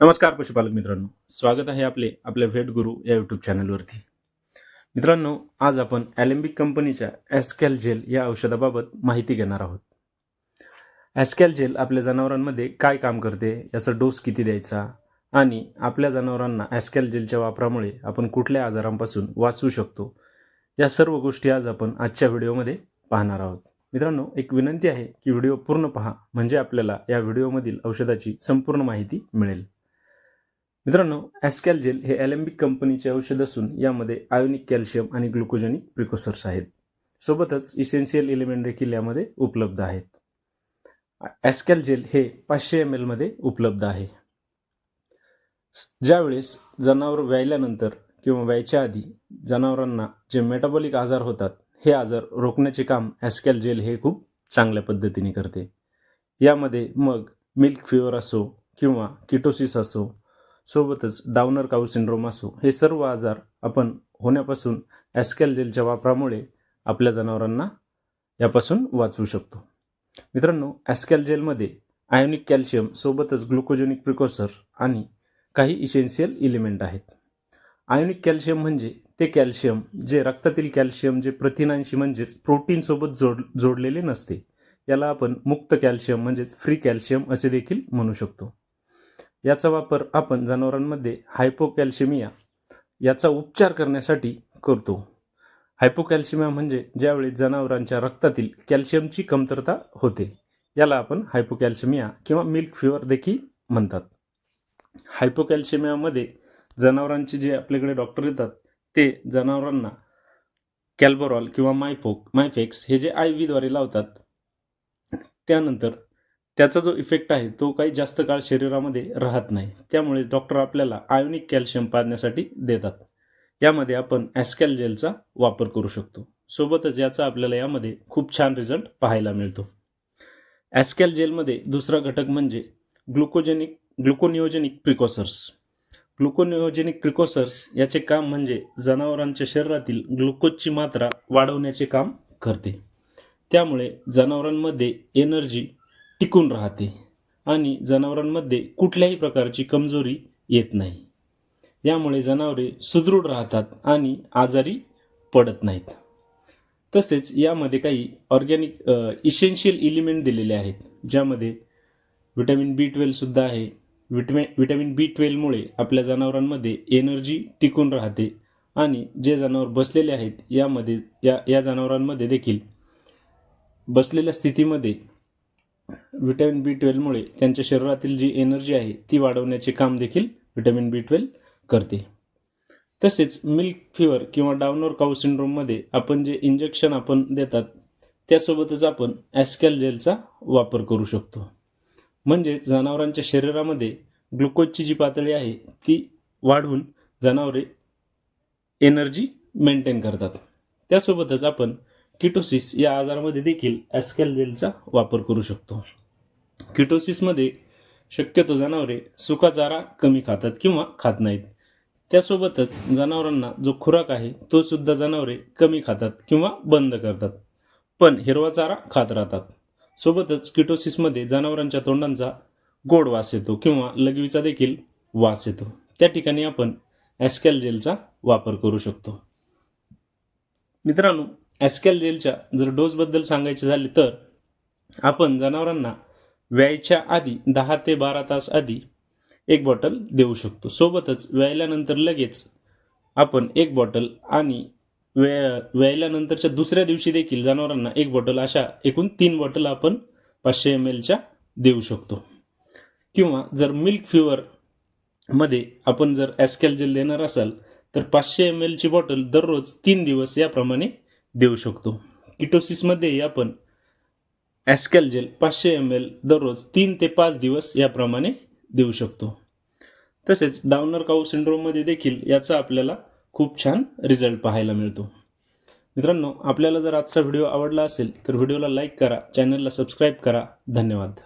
नमस्कार पशुपालक मित्रांनो. स्वागत आहे आपले आपल्या भेट गुरु या यूट्यूब चॅनलवरती मित्रांनो आज आपण ॲलेम्बिक कंपनीच्या ॲस्कॅल जेल या औषधाबाबत माहिती घेणार आहोत. ॲस्कॅल जेल आपल्या जनावरांमध्ये काय काम करते याचा डोस किती द्यायचा आणि आपल्या जनावरांना ॲस्कॅल जेलच्या वापरामुळे आपण कुठल्या आजारांपासून वाचू शकतो या सर्व गोष्टी आज आपण आजच्या व्हिडिओमध्ये पाहणार आहोत. मित्रांनो एक विनंती आहे की व्हिडिओ पूर्ण पहा म्हणजे आपल्याला या व्हिडिओमधील औषधाची संपूर्ण माहिती मिळेल. मित्रांनो ॲस्कॅल जेल हे ॲलेम्बिक कंपनीचे औषध असून यामध्ये आयोनिक कॅल्शियम आणि ग्लुकोजनिक प्रिकोसर्स आहेत. सोबतच इसेन्शियल एलिमेंट देखील यामध्ये उपलब्ध आहेत. ॲस्कॅल जेल हे पाचशे एम एलमध्ये उपलब्ध आहे. ज्यावेळेस जनावर व्यायल्यानंतर किंवा व्यायच्या आधी जनावरांना जे मेटाबॉलिक आजार होतात हे आजार रोखण्याचे काम ॲस्कॅल जेल हे खूप चांगल्या पद्धतीने करते. यामध्ये मग मिल्क फिवर असो किंवा किटोसिस असो सोबतच डाऊनर काऊ सिंड्रोम असो हे सर्व आजार आपण होण्यापासून ॲस्कॅल जेलच्या वापरामुळे आपल्या जनावरांना यापासून वाचवू शकतो. मित्रांनो ॲस्कॅल जेलमध्ये आयोनिक कॅल्शियम सोबतच ग्लुकोजोनिक प्रिकोसर आणि काही इसेन्शियल इलिमेंट आहेत. आयोनिक कॅल्शियम म्हणजे ते कॅल्शियम जे रक्तातील कॅल्शियम जे प्रथिनांशी म्हणजेच प्रोटीनसोबत जोड जोडलेले नसते याला आपण मुक्त कॅल्शियम म्हणजेच फ्री कॅल्शियम असे देखील म्हणू शकतो. याचा वापर आपण जनावरांमध्ये हायपोकॅल्शिमिया याचा उपचार करण्यासाठी करतो. हायपोकॅल्शिमिया म्हणजे ज्यावेळी जनावरांच्या रक्तातील कॅल्शियमची कमतरता होते. याला आपण हायपोकॅल्शिमिया किंवा मिल्क फिवर देखील म्हणतात. हायपोकॅल्शिमियामध्ये जनावरांचे जे आपल्याकडे डॉक्टर येतात ते जनावरांना कॅल्बरॉल किंवा मायफोक मायफेक्स हे जे आय व्हीद्वारे लावतात त्यानंतर त्याचा जो इफेक्ट आहे तो काही जास्त काळ शरीरामध्ये राहत नाही. त्यामुळे डॉक्टर आपल्याला आयोनिक कॅल्शियम पाजण्यासाठी देतात. यामध्ये आपण ॲस्कॅल जेलचा वापर करू शकतो. सोबतच याचा आपल्याला यामध्ये खूप छान रिझल्ट पाहायला मिळतो. ॲस्कॅल जेलमध्ये दुसरा घटक म्हणजे ग्लुकोजेनिक ग्लुकोनिओजेनिक प्रिकॉसर्स ग्लुकोनिओजेनिक प्रिकॉसर्स याचे काम म्हणजे जनावरांच्या शरीरातील ग्लुकोजची मात्रा वाढवण्याचे काम करते. त्यामुळे जनावरांमध्ये एनर्जी टिकून राहते आणि जनावरांमध्ये कुठल्याही प्रकारची कमजोरी येत नाही. यामुळे जनावरे सुदृढ राहतात आणि आजारी पडत नाहीत. तसेच यामध्ये काही ऑर्गॅनिक इसेन्शियल इलिमेंट दिलेले आहेत ज्यामध्ये विटॅमिन बी ट्वेल्वसुद्धा आहे. विटमे विटॅमिन बी ट्वेल्वमुळे आपल्या जनावरांमध्ये एनर्जी टिकून राहते आणि जे जनावर बसलेले आहेत यामध्ये या या जनावरांमध्ये देखील बसलेल्या स्थितीमध्ये व्हिटॅमिन बी ट्वेल्वमुळे त्यांच्या शरीरातील जी एनर्जी आहे ती वाढवण्याचे काम देखील व्हिटॅमिन बी ट्वेल्व करते. तसेच मिल्क फिवर किंवा डाऊनर काऊ सिंड्रोममध्ये आपण जे इंजेक्शन आपण देतात त्यासोबतच आपण ॲस्कॅल जेलचा वापर करू शकतो. म्हणजे जनावरांच्या शरीरामध्ये ग्लुकोजची जी पातळी आहे ती वाढवून जनावरे एनर्जी मेंटेन करतात. त्यासोबतच आपण किटोसिस या आजारामध्ये देखील ॲस्कॅल जेलचा वापर करू शकतो. किटोसिसमध्ये शक्यतो जनावरे सुका चारा कमी खातात किंवा खात नाहीत. त्यासोबतच जनावरांना जो खुराक आहे तो सुद्धा जनावरे कमी खातात किंवा बंद करतात. पण हिरवा चारा खात राहतात. सोबतच किटोसिसमध्ये जनावरांच्या तोंडांचा गोड वास येतो किंवा लघवीचा देखील वास येतो. त्या ठिकाणी आपण ॲस्कॅल जेलचा वापर करू शकतो. मित्रांनो ॲस्कॅल जेलच्या जर डोसबद्दल सांगायचे झाले तर आपण जनावरांना व्यायच्या आधी दहा ते बारा तास आधी एक बॉटल देऊ शकतो. सोबतच व्यायल्यानंतर लगेच आपण एक बॉटल आणि वे व्यायल्यानंतरच्या दुसऱ्या दिवशी देखील जनावरांना एक बॉटल अशा एकूण तीन बॉटल आपण पाचशे एम एलच्या देऊ शकतो. किंवा जर मिल्क फिवर मध्ये आपण जर ॲस्कॅल जेल देणार असाल तर पाचशे एम एलची बॉटल दररोज तीन दिवस याप्रमाणे देऊ शकतो. किटोसिसमध्ये आपण ॲस्कॅल जेल पाचशे एम एल दररोज तीन ते पाच दिवस याप्रमाणे देऊ शकतो. तसेच डाउनर काऊ सिंड्रोममध्ये देखील याचा आपल्याला खूप छान रिझल्ट पाहायला मिळतो. मित्रांनो आपल्याला जर आजचा व्हिडिओ आवडला असेल तर व्हिडिओला लाईक करा चॅनलला सबस्क्राईब करा. धन्यवाद.